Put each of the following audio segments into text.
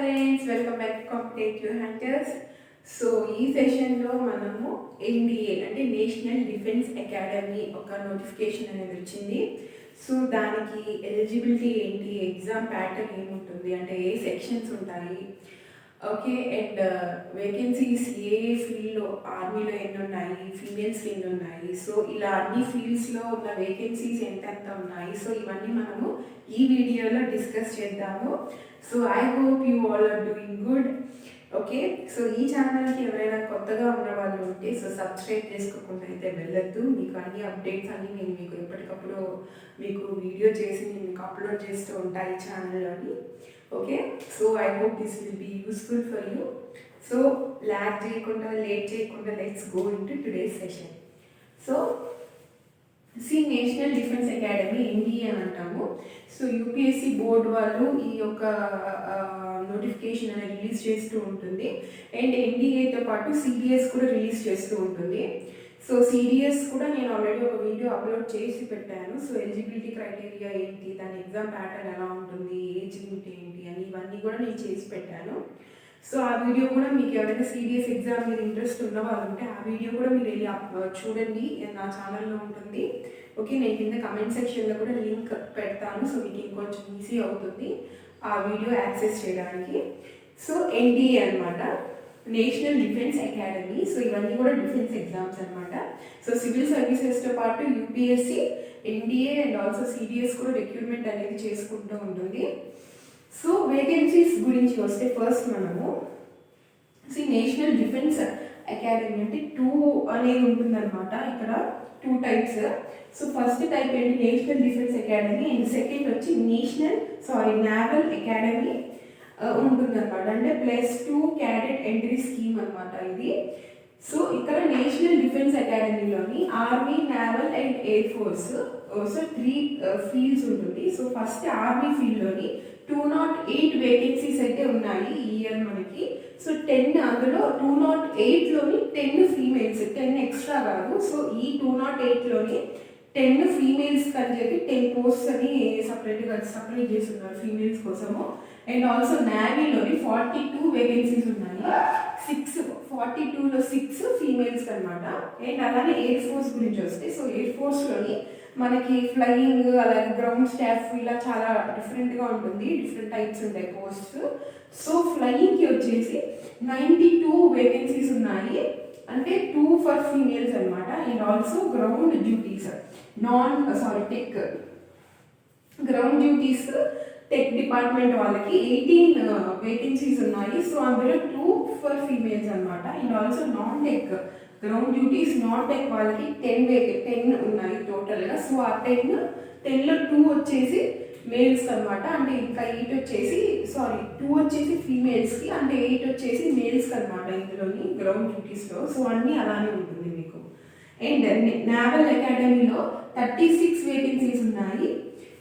Friends welcome back competitive hunters so ఈ సెషన్లో మనము ఎన్డిఏ అంటే నేషనల్ డిఫెన్స్ అకాడమీ ఒక నోటిఫికేషన్ అనేది వచ్చింది. సో దానికి ఎలిజిబిలిటీ ఏంటి ఎగ్జామ్ ప్యాటర్న్ ఏముంటుంది అంటే ఏ సెక్షన్స్ ఉంటాయి ఓకే అండ్ వేకెన్సీస్ ఏ ఫీల్డ్లో ఆర్మీలో ఎన్ని ఉన్నాయి ఫీమేల్స్ ఎన్ని ఉన్నాయి సో ఇలా అన్ని ఫీల్డ్స్లో ఉన్న వేకెన్సీస్ ఎంతెంత ఉన్నాయి? సో ఇవన్నీ మనము ఈ వీడియోలో డిస్కస్ చేద్దాము. So I hope you all are doing good okay so ఈ ఛానల్కి ఎవరైనా కొత్తగా ఉన్న వాళ్ళు ఉంటే సో సబ్స్క్రైబ్ చేసుకోకుండా అయితే వెళ్ళొద్దు. మీకు అన్ని అప్డేట్స్ అన్నీ నేను మీకు ఎప్పటికప్పుడు మీకు వీడియో చేసి నేను మీకు అప్లోడ్ చేస్తూ ఉంటాను ఈ ఛానల్లోని okay so I hope this will be useful for you so lag చేయకుండా లేట్ చేయకుండా let's go in to today session so see national defence academy NDA అని అంటాము. సో యూపీఎస్సీ బోర్డ్ వాళ్ళు ఈ యొక్క నోటిఫికేషన్ అనేది రిలీజ్ చేస్తూ ఉంటుంది. అండ్ ఎన్డీఏతో పాటు సిబిఎస్ కూడా రిలీజ్ చేస్తూ ఉంటుంది. సో సిడిఎస్ కూడా నేను ఆల్రెడీ ఒక వీడియో అప్లోడ్ చేసి పెట్టాను. సో ఎలిజిబిలిటీ క్రైటీరియా ఏంటి? దాని ఎగ్జామ్ ప్యాటర్న్ ఎలా ఉంటుంది? ఏజ్ లిమిట్ ఏంటి? అని ఇవన్నీ కూడా నేను చేసి పెట్టాను. సో ఆ వీడియో కూడా మీకు ఎవరైనా సీరియస్ ఎగ్జామ్ మీద ఇంట్రెస్ట్ ఉన్న వాళ్ళు ఉంటే ఆ వీడియో కూడా మీరు వెళ్ళి చూడండి. నా ఛానల్లో ఉంటుంది. ఓకే నేను కింద కమెంట్ సెక్షన్లో కూడా లింక్ పెడతాను. సో మీకు ఇంకొంచెం ఈజీ అవుతుంది ఆ వీడియో యాక్సెస్ చేయడానికి. సో ఎన్డీఏ అన్నమాట. నేషనల్ డిఫెన్స్ అకాడమీ సో ఇవన్నీ కూడా డిఫెన్స్ ఎగ్జామ్స్ అనమాట సో సివిల్ సర్వీసెస్తో పాటు UPSC NDA and also CDS కూడా రిక్రూట్మెంట్ అనేది చేసుకుంటూ ఉంటుంది. సో వేకెన్సీస్ గురించి వస్తే ఫస్ట్ మనము సి నేషనల్ డిఫెన్స్ అకాడమీ అంటే టూ అనేది ఉంటుందన్నమాట. ఇక్కడ two types so first type ఏంటి? National defence academy and second వచ్చి నేషనల్ సారీ నావల్ అకాడమీ ఉంటుందన్నమాట. అంటే plus two cadet entry scheme అనమాట ఇది. సో ఇక్కడ national defence అకాడమీలోని army naval and air force so three fields ఉంటుంది. సో ఫస్ట్ ఆర్మీ ఫీల్డ్లోని two not eight vacancies అయితే ఉన్నాయి ఈ ఇయర్ మనకి. సో టెన్ అందులో టూ నాట్ ఎయిట్లోని టెన్ ఫీమేల్స్ టెన్ ఎక్స్ట్రా కాదు. సో ఈ టూ నాట్ ఎయిట్లోని టెన్ ఫీమేల్స్ అని చెప్పి టెన్ పోస్ట్స్ అని సపరేట్గా సపరేట్ చేస్తున్నారు ఫీమేల్స్ కోసము. అండ్ ఆల్సో నావీలోని ఫార్టీ టూ వేకెన్సీస్ ఉన్నాయి. సిక్స్ ఫార్టీ టూలో సిక్స్ ఫీమేల్స్ అనమాట అండ్ అలానే ఎయిర్ ఫోర్స్ గురించి వస్తే సో ఎయిర్ ఫోర్స్లోని మనకి ఫ్లయింగ్ అలాగే గ్రౌండ్ స్టాఫ్ ఇలా చాలా డిఫరెంట్గా ఉంటుంది. డిఫరెంట్ టైప్స్ ఉంటాయి పోస్ట్ సో ఫ్లయింగ్కి వచ్చేసి నైంటీ టూ వేకెన్సీస్ ఉన్నాయి. అంటే టూ ఫర్ ఫీమేల్స్ అనమాట and also ground duties non sorry tech ground duties tech department వాళ్ళకి ఎయిటీన్ వేకెన్సీస్ uh, ఉన్నాయి. సో అందులో టూ ఫర్ ఫీమేల్స్ అనమాట and also non tech ground duties non tech వాళ్ళకి ten వేకె ten ఉన్నాయి టోటల్గా so ఆ టెన్ టెన్లో టూ వచ్చేసి మేల్స్ అనమాట అంటే ఇంకా ఎయిట్ వచ్చేసి సారీ టూ వచ్చేసి ఫీమేల్స్కి అంటే ఎయిట్ వచ్చేసి మేల్స్కి అనమాట ఇందులోని గ్రౌండ్ డ్యూటీస్లో సో అన్నీ అలానే ఉంటుంది మీకు. అండ్ నావల్ అకాడమీలో థర్టీ సిక్స్ వేకెన్సీస్ ఉన్నాయి.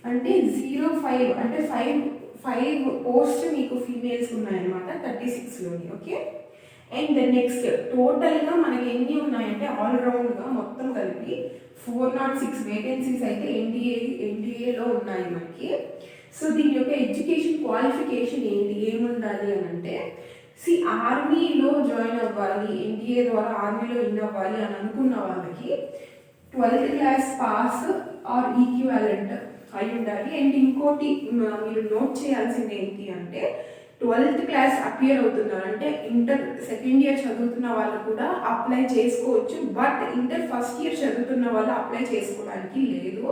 అంటే జీరో ఫైవ్ అంటే ఫైవ్ ఫైవ్ పోస్ట్ మీకు ఫీమేల్స్ ఉన్నాయన్నమాట థర్టీ సిక్స్లోని ఓకే? అండ్ నెక్స్ట్ టోటల్గా మనకి ఎన్ని ఉన్నాయంటే ఆల్రౌండ్గా మొత్తం కలిపి ఫోర్ నాట్ సిక్స్ వేకెన్సీస్ అయితే ఎన్డీఏ ఎన్డీఏలో ఉన్నాయి మనకి. సో దీని యొక్క ఎడ్యుకేషన్ క్వాలిఫికేషన్ ఏంటి ఏముండాలి అని అంటే సి ఆర్మీలో జాయిన్ అవ్వాలి ఎన్డీఏ ద్వారా ఆర్మీలో ఇన్ అవ్వాలి అని అనుకున్న వాళ్ళకి twelfth class pass or equivalent అయి ఉండాలి. అండ్ ఇంకోటి మీరు నోట్ చేయాల్సింది ఏంటి అంటే ట్వెల్త్ క్లాస్ అపియర్ అవుతున్నారు. అంటే ఇంటర్ సెకండ్ ఇయర్ చదువుతున్న వాళ్ళు కూడా అప్లై చేసుకోవచ్చు. బట్ ఇంటర్ ఫస్ట్ ఇయర్ చదువుతున్న వాళ్ళు అప్లై చేసుకోవడానికి లేదు.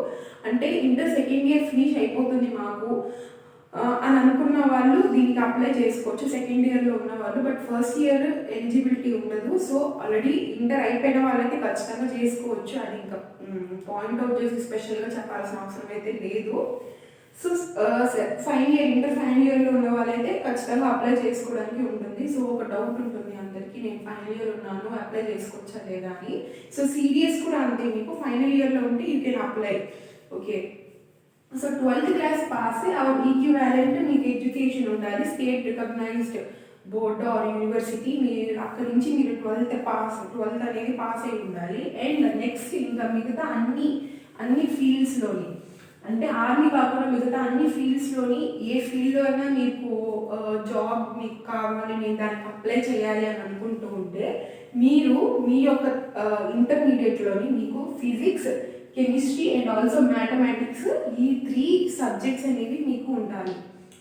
అంటే ఇంటర్ సెకండ్ ఇయర్ ఫినిష్ అయిపోతుంది మాకు. అని అనుకున్న వాళ్ళు దీనికి అప్లై చేసుకోవచ్చు. సెకండ్ ఇయర్లో ఉన్న వాళ్ళు. బట్ ఫస్ట్ ఇయర్ ఎలిజిబిలిటీ ఉండదు. సో ఆల్రెడీ ఇంటర్ అయిపోయిన వాళ్ళైతే ఖచ్చితంగా చేసుకోవచ్చు. అది ఇంకా పాయింట్ అవుట్ చేసి స్పెషల్గా చెప్పాల్సిన అవసరం అయితే లేదు. So final year inter final ఇయర్లో ఉన్న వాళ్ళైతే ఖచ్చితంగా అప్లై చేసుకోవడానికి ఉంటుంది. సో ఒక డౌట్ ఉంటుంది అందరికీ. నేను ఫైనల్ ఇయర్ ఉన్నాను అప్లై చేసుకోవచ్చా లేదా అని. సో సీరియస్ కూడా అంతే. మీకు ఫైనల్ ఇయర్లో ఉంటే you can apply okay so twelfth class pass or equivalent మీకు ఎడ్యుకేషన్ ఉండాలి state recognised board or university మీరు అక్కడి నుంచి మీరు ట్వెల్త్ పాస్ ట్వెల్త్ అనేది పాస్ అయి ఉండాలి. అండ్ నెక్స్ట్ ఇంకా మిగతా అన్ని అన్ని ఫీల్డ్స్లోని అంటే ఆర్మీ కాకుండా మిగతా అన్ని ఫీల్డ్స్లోని ఏ ఫీల్డ్లో అయినా మీకు జాబ్ మీకు కావాలి నేను దానికి అప్లై చేయాలి అని అనుకుంటూ ఉంటే మీరు మీ యొక్క ఇంటర్మీడియట్లోని మీకు physics chemistry and also mathematics ఈ త్రీ సబ్జెక్ట్స్ అనేవి మీకు ఉండాలి.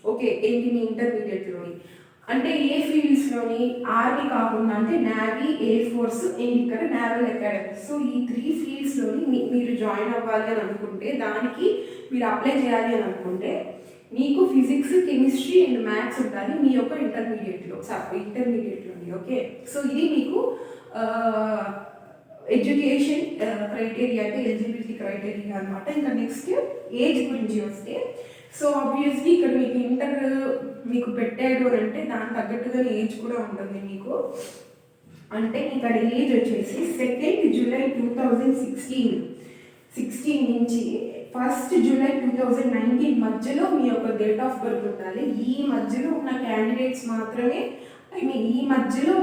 ఓకే ఏంటి మీ ఇంటర్మీడియట్లోని? అంటే ఏ ఫీల్డ్స్లోని ఆర్మీ కాకుండా అంటే నేవీ ఎయిర్ ఫోర్స్ అండ్ ఇక్కడ నేవల్ అకాడమీ. సో ఈ త్రీ ఫీల్డ్స్లోని మీ మీరు జాయిన్ అవ్వాలి అని అనుకుంటే దానికి మీరు అప్లై చేయాలి అని అనుకుంటే మీకు ఫిజిక్స్ కెమిస్ట్రీ అండ్ మ్యాథ్స్ ఉండాలి మీ యొక్క ఇంటర్మీడియట్లో ఇంటర్మీడియట్లోని ఓకే? సో ఇది మీకు ఎడ్యుకేషన్ క్రైటీరియా అంటే ఎలిజిబిలిటీ క్రైటీరియా అనమాట ఇంకా నెక్స్ట్ ఏజ్ గురించి వస్తే సో ఆబ్వియస్లీ ఇక్కడ మీకు ఇంటర్ మీకు పెట్టాడు అని అంటే దానికి తగ్గట్టుగా ఏజ్ కూడా ఉంటుంది మీకు. అంటే ఇక్కడ ఏజ్ వచ్చేసి second July two thousand sixteen sixteen నుంచి first July two thousand nineteen మధ్యలో మీ యొక్క డేట్ ఆఫ్ బర్త్ ఉండాలి. ఈ మధ్యలో ఉన్న క్యాండిడేట్స్ మాత్రమే ఐ మీన్ ఈ మధ్యలో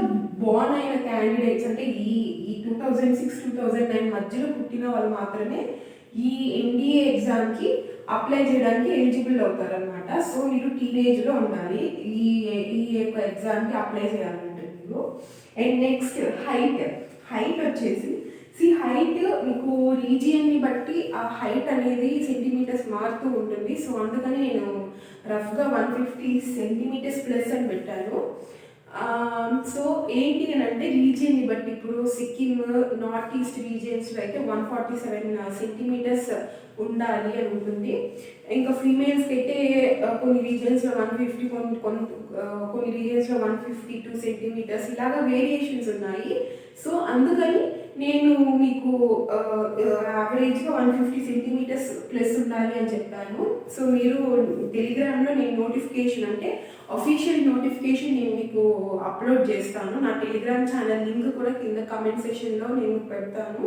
బోర్న్ అయిన క్యాండిడేట్స్ అంటే ఈ ఈ two thousand six two thousand nine మధ్యలో పుట్టిన వాళ్ళు మాత్రమే ఈ ఎన్డీఏ ఎగ్జామ్కి అప్లై చేయడానికి ఎలిజిబుల్ అవుతారనమాట సో మీరు టీనేజ్లో ఉండాలి. ఈ ఈ యొక్క ఎగ్జామ్కి అప్లై చేయాలంటే మీరు. అండ్ నెక్స్ట్ హైట్ హైట్ వచ్చేసి సి హైట్ మీకు రీజియన్ని బట్టి ఆ హైట్ అనేది సెంటీమీటర్స్ మారుతూ ఉంటుంది. సో అందుకని నేను రఫ్గా వన్ ఫిఫ్టీ సెంటీమీటర్స్ ప్లస్ అని పెట్టాను. Um, సో ఏంటి అని అంటే రీజియన్ని బట్టి ఇప్పుడు సిక్కిం నార్త్ ఈస్ట్ రీజియన్స్లో అయితే వన్ ఫార్టీ సెవెన్ సెంటీమీటర్స్ ఉండాలి అని ఉంటుంది. ఇంకా ఫీమేల్స్కి అయితే uh, కొన్ని రీజియన్స్లో వన్ ఫిఫ్టీ కొన్ని కొన్ని uh, కొన్ని రీజియన్స్లో వన్ ఫిఫ్టీ టూ సెంటీమీటర్స్ ఇలాగా వేరియేషన్స్ ఉన్నాయి. సో అందుకని నేను మీకు యావరేజ్గా వన్ ఫిఫ్టీ సెంటీమీటర్స్ ప్లస్ ఉండాలి అని చెప్పాను. సో మీరు టెలిగ్రామ్లో నేను నోటిఫికేషన్ అంటే అఫీషియల్ నోటిఫికేషన్ నేను మీకు అప్లోడ్ చేస్తాను. నా టెలిగ్రామ్ ఛానల్ లింక్ కూడా కింద కమెంట్ సెషన్లో నేను పెడతాను.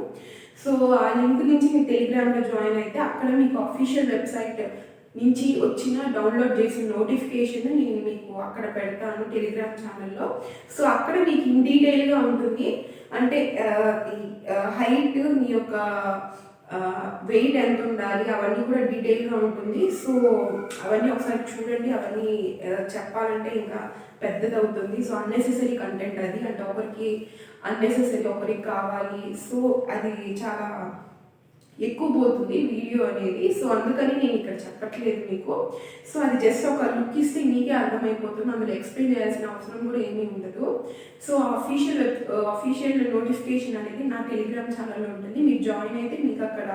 సో ఆ లింక్ నుంచి మీరు టెలిగ్రామ్లో జాయిన్ అయితే అక్కడ మీకు అఫీషియల్ వెబ్సైట్ నుంచి వచ్చిన డౌన్లోడ్ చేసిన నోటిఫికేషన్ నేను మీకు అక్కడ పెడతాను టెలిగ్రామ్ ఛానల్లో సో అక్కడ మీకు ఇన్ డీటెయిల్గా ఉంటుంది. అంటే హైట్ మీ యొక్క వెయిట్ ఎంత ఉండాలి అవన్నీ కూడా డీటెయిల్గా ఉంటుంది. సో అవన్నీ ఒకసారి చూడండి. అవన్నీ చెప్పాలంటే ఇంకా పెద్దదవుతుంది. సో అన్నెసెసరీ కంటెంట్ అది. అంటే ఒకరికి అన్నెసెసరీ ఒకరికి కావాలి. సో అది చాలా ఎక్కువ పోతుంది వీడియో అనేది. సో అందుకని నేను ఇక్కడ చెప్పట్లేదు మీకు. సో అది జస్ట్ ఒక లుక్ ఇస్తే మీకే అర్థమైపోతుంది. అందులో ఎక్స్ప్లెయిన్ చేయాల్సిన అవసరం కూడా ఏమీ ఉండదు. సో అఫీషియల్ అఫీషియల్ నోటిఫికేషన్ అనేది నా టెలిగ్రామ్ ఛానల్లో ఉంటుంది. మీరు జాయిన్ అయితే మీకు అక్కడ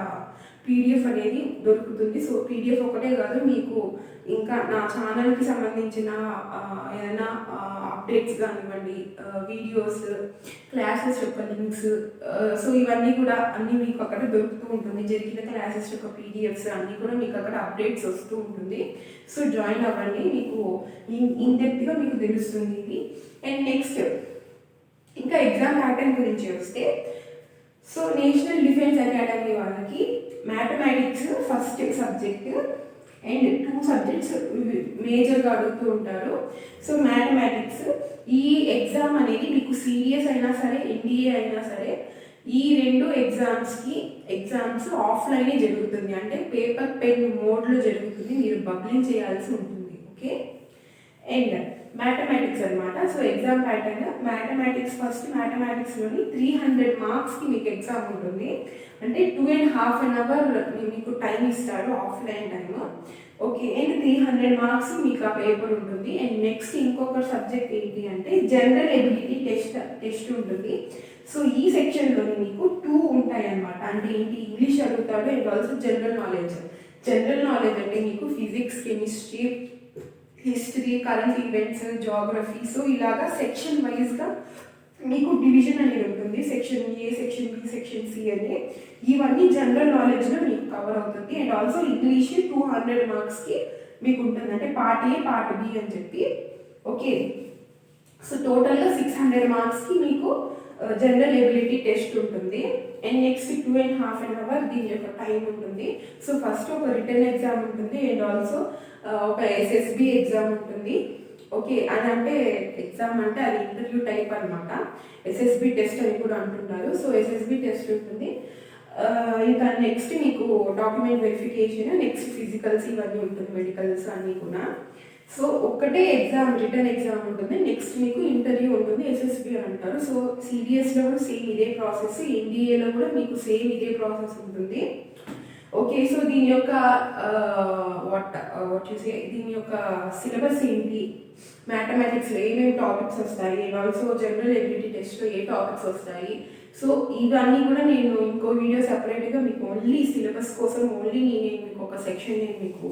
పీడిఎఫ్ అనేది దొరుకుతుంది. సో పీడిఎఫ్ ఒకటే కాదు మీకు ఇంకా నా ఛానల్కి సంబంధించిన ఏదైనా అప్డేట్స్ కానివ్వండి వీడియోస్ క్లాసెస్ యొక్క లింక్స్ సో ఇవన్నీ కూడా అన్నీ మీకు అక్కడ దొరుకుతూ ఉంటుంది. జరిగిన క్లాసెస్ యొక్క పీడిఎఫ్స్ అన్నీ కూడా మీకు అక్కడ అప్డేట్స్ వస్తూ ఉంటుంది. సో జాయిన్ అవ్వండి. మీకు ఇన్ డెప్త్గా మీకు తెలుస్తుంది ఇది. అండ్ నెక్స్ట్ ఇంకా ఎగ్జామ్ ప్యాటర్న్ గురించి వస్తే సో నేషనల్ డిఫెన్స్ అకాడమీ వాళ్ళకి mathematics first subject and two subjects మేజర్గా అడుగుతూ ఉంటారు. సో మ్యాథమెటిక్స్ ఈ ఎగ్జామ్ అనేది మీకు సీరియస్ అయినా సరే ఎన్డీఏ అయినా సరే ఈ రెండు ఎగ్జామ్స్కి ఎగ్జామ్స్ ఆఫ్లైనే జరుగుతుంది. అంటే పేపర్ పెన్ మోడ్లో జరుగుతుంది. మీరు బబ్లింగ్ చేయాల్సి ఉంటుంది. ఓకే అండ్ మ్యాథమెటిక్స్ అన్నమాట. So exam pattern mathematics first మ్యాథమెటిక్స్లోని three hundred మార్క్స్కి మీకు ఎగ్జామ్ ఉంటుంది. అంటే two and half an hour మీకు టైం ఇస్తాడు offline time okay and three hundred marks మీకు ఆ పేపర్ ఉంటుంది. అండ్ నెక్స్ట్ ఇంకొక సబ్జెక్ట్ ఏంటి అంటే జనరల్ ఎబిలిటీ టెస్ట్ టెస్ట్ ఉంటుంది. సో ఈ సెక్షన్లోని మీకు టూ ఉంటాయి అన్నమాట. అంటే ఏంటి? ఇంగ్లీష్ అడుగుతాడు and also general knowledge general knowledge అంటే మీకు physics chemistry history current events geography so ఇలాగా సెక్షన్ వైజ్గా మీకు డివిజన్ అనేది ఉంటుంది. Section A section B section C అని. ఇవన్నీ జనరల్ నాలెడ్జ్లో మీకు కవర్ అవుతుంది. And also English two hundred మార్క్స్కి మీకు ఉంటుంది. అంటే పార్ట్ ఏ పార్ట్ బి అని చెప్పి. ఓకే సో టోటల్గా సిక్స్ హండ్రెడ్ మార్క్స్కి మీకు జనరల్ ఎబిలిటీ టెస్ట్ ఉంటుంది. And next two and half an hour దీని యొక్క టైం ఉంటుంది. సో ఫస్ట్ ఒక రిటర్న్ ఎగ్జామ్ ఉంటుంది. అండ్ ఆల్సో ఒక ఎస్ఎస్బి ఎగ్జామ్ ఉంటుంది. ఓకే అది అంటే ఎగ్జామ్ అంటే అది ఇంటర్వ్యూ టైప్ అనమాట ఎస్ఎస్బి టెస్ట్ అని కూడా అంటుంటారు. సో ఎస్ఎస్బి టెస్ట్ ఉంటుంది. ఇంకా నెక్స్ట్ మీకు డాక్యుమెంట్ వెరిఫికేషన్ నెక్స్ట్ ఫిజికల్స్ ఇవన్నీ ఉంటుంది మెడికల్స్ అన్నీ కూడా. సో ఒక్కటే ఎగ్జామ్ రిటర్న్ ఎగ్జామ్ ఉంటుంది. నెక్స్ట్ మీకు ఇంటర్వ్యూ ఉంటుంది ఎస్ఎస్బి అంటారు. సో సిడిఎస్లో కూడా సేమ్ ఇదే ప్రాసెస్ ఎన్డీఏలో కూడా మీకు సేమ్ ఇదే ప్రాసెస్ ఉంటుంది. ఓకే సో దీని యొక్క వాట్ వాట్ చూసే దీని యొక్క సిలబస్ ఏంటి? మ్యాథమెటిక్స్లో ఏమేమి టాపిక్స్ వస్తాయి? అండ్ ఆల్సో జనరల్ ఎబిలిటీ టెస్ట్లో ఏ టాపిక్స్ వస్తాయి? సో ఇవన్నీ కూడా నేను ఇంకో వీడియో సపరేట్గా మీకు ఓన్లీ సిలబస్ కోసం ఓన్లీ నేను మీకు ఒక సెక్షన్ నేను మీకు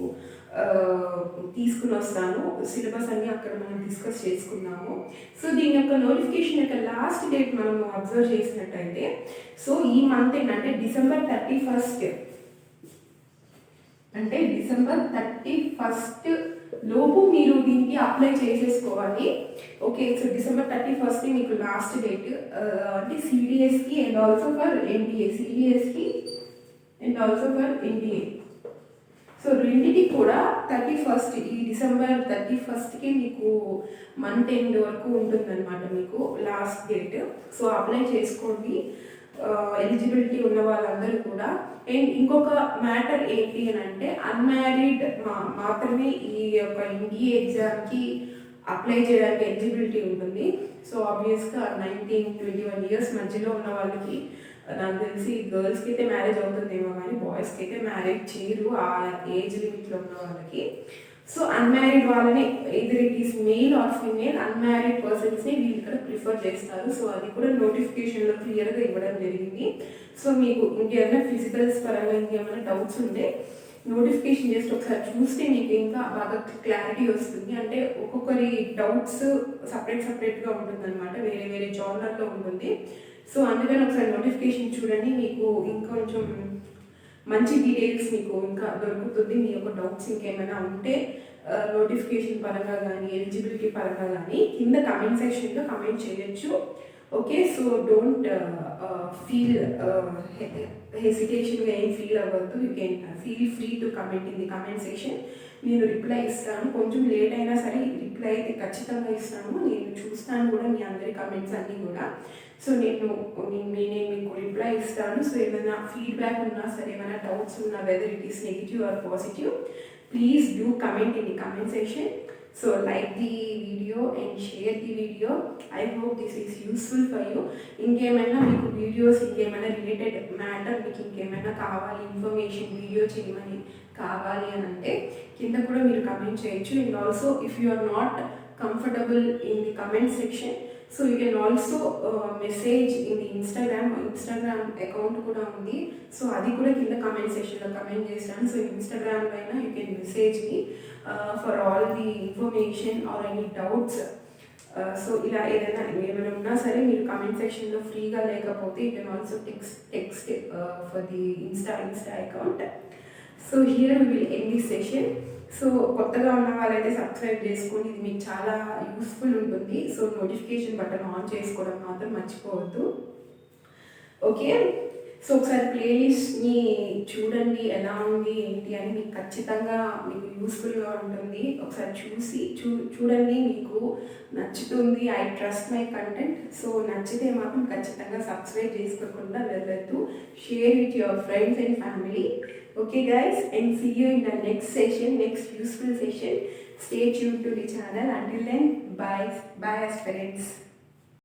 తీసుకుని వస్తాను. సిలబస్ అన్ని అక్కడ మనం డిస్కస్ చేసుకున్నాము. సో దీని యొక్క నోటిఫికేషన్ యొక్క లాస్ట్ డేట్ మనము అబ్జర్వ్ చేసినట్టయితే సో ఈ మంత్ ఏంటంటే డిసెంబర్ థర్టీ ఫస్ట్ అంటే డిసెంబర్ థర్టీ ఫస్ట్ లోపు మీరు దీనికి అప్లై చేసేసుకోవాలి. Okay so December thirty first మీకు లాస్ట్ డేట్ uh, అంటే సిడిఎస్కి and also for NDA సిడిఎస్కి and also for NDA so రెండింటికి కూడా థర్టీ ఫస్ట్ ఈ డిసెంబర్ థర్టీ ఫస్ట్కి మీకు మంత్ ఎండ్ వరకు ఉంటుందన్నమాట మీకు లాస్ట్ డేట్ సో అప్లై చేసుకోండి. Uh, ఎలిజిబిలిటీ ఉన్న వాళ్ళందరూ కూడా ఇంకొక మ్యాటర్ ఏంటి అని అంటే అన్మ్యారీడ్ మాత్రమే ఈ యొక్క ఎన్డీఏ ఎగ్జామ్కి అప్లై చేయడానికి ఎలిజిబిలిటీ ఉంటుంది. సో ఆబ్వియస్గా నైన్టీన్ ట్వంటీ వన్ ఇయర్స్ మధ్యలో ఉన్న వాళ్ళకి నాకు తెలిసి గర్ల్స్కి అయితే మ్యారేజ్ అవుతుందేమో కానీ బాయ్స్కి అయితే మ్యారేజ్ చేయరు. ఆ ఏజ్ లిమిట్లో ఉన్న వాళ్ళకి. సో అన్మ్యారీడ్ వాళ్ళని ఎదురు it is male or female unmarried పర్సన్స్ని వీళ్ళు ఇక్కడ ప్రిఫర్ చేస్తారు. సో అది కూడా నోటిఫికేషన్లో క్లియర్గా ఇవ్వడం జరిగింది. సో మీకు ఇంకేమైనా ఫిజికల్స్ పరంగా ఇంకేమైనా డౌట్స్ ఉంటే నోటిఫికేషన్ చేస్తే ఒకసారి చూస్తే మీకు ఇంకా బాగా క్లారిటీ వస్తుంది. అంటే ఒక్కొక్కరి డౌట్స్ సపరేట్ సపరేట్గా ఉంటుంది అనమాట వేరే వేరే జానర్లో ఉంటుంది. సో అందుకని ఒకసారి నోటిఫికేషన్ చూడండి. మీకు ఇంకొంచెం మంచి డీటెయిల్స్ మీకు ఇంకా దొరుకుతుంది. మీ యొక్క డౌట్స్ ఇంకేమైనా ఉంటే నోటిఫికేషన్ పరంగా కానీ ఎలిజిబిలిటీ పరంగా కానీ కింద కమెంట్ సెక్షన్లో కమెంట్ చేయొచ్చు. ఓకే సో డోంట్ ఫీల్ హెసిటేషన్గా ఏం ఫీల్ అవ్వద్దు you can feel free to comment in the comment section నేను రిప్లై ఇస్తాను. కొంచెం లేట్ అయినా సరే రిప్లై అయితే ఖచ్చితంగా ఇస్తాను. నేను చూస్తాను కూడా మీ అందరి కమెంట్స్ అన్నీ కూడా. సో నేను నేనే మీకు రిప్లై ఇస్తాను. సో ఏమైనా ఫీడ్బ్యాక్ ఉన్నా సరే ఏమైనా డౌట్స్ ఉన్నా whether it is negative or positive please do comment in the comment section so like the video the video I hope this is useful for you ఇంకేమైనా మీకు వీడియోస్ ఇంకేమైనా related matter మీకు ఇంకేమైనా కావాలి ఇన్ఫర్మేషన్ వీడియో చేయమని కావాలి అని అంటే కింద కూడా మీరు కమెంట్ చేయొచ్చు. And also if you are not comfortable in the comment section so you can also message in the Instagram Instagram account కూడా ఉంది. సో అది కూడా కింద కమెంట్ సెక్షన్లో కమెంట్ చేశాను సో ఇన్స్టాగ్రామ్ పైన you can message me for all the information or any doubts Uh, so ఇలా ఏదైనా ఏమైనా ఉన్నా సరే మీరు కామెంట్ సెక్షన్లో ఫ్రీగా లేకపోతే you can also text text for the Insta Insta account so here will end the session so కొత్తగా ఉన్న వాళ్ళైతే సబ్స్క్రైబ్ చేసుకోండి ఇది మీకు చాలా యూస్ఫుల్ ఉంటుంది. సో నోటిఫికేషన్ బటన్ ఆన్ చేసుకోవడం మాత్రం మర్చిపోవద్దు. ఓకే సో ఒకసారి ప్లేలిస్ట్ని చూడండి ఎలా ఉంది ఏంటి అని మీకు ఖచ్చితంగా మీకు యూస్ఫుల్గా ఉంటుంది. ఒకసారి చూసి చూ చూడండి మీకు నచ్చుతుంది. I trust my content so నచ్చితే మాత్రం ఖచ్చితంగా సబ్స్క్రైబ్ చేసుకోకుండా వెళ్ళద్దు. Share with your friends and family okay guys and see you in the next session next useful session. Stay tuned to the channel. Until then, bye Bye friends